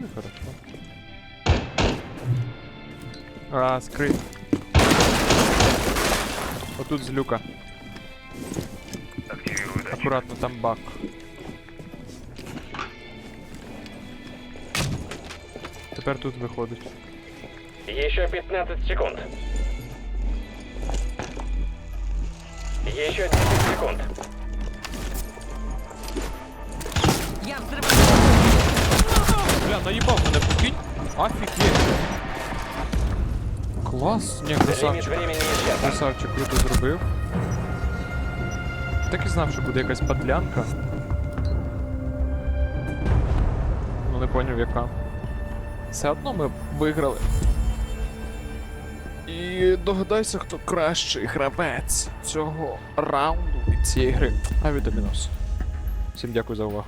Ну, хорошо. А, скрит. Отут з люка. Акуратно, там бак. Тепер тут виходить. Еще 15 секунд. Еще 10 секунд. Я взрываю. Наїбав мене, прикинь? Офігеть. Клас. Лимит красавчик. Красавчик круто зробив. Так і знав, що буде якась подлянка. Ну не поняв яка. Все одно ми виграли. І догадайся, хто кращий гравець цього раунду і цієї гри. А Авітамінос. Всім дякую за увагу.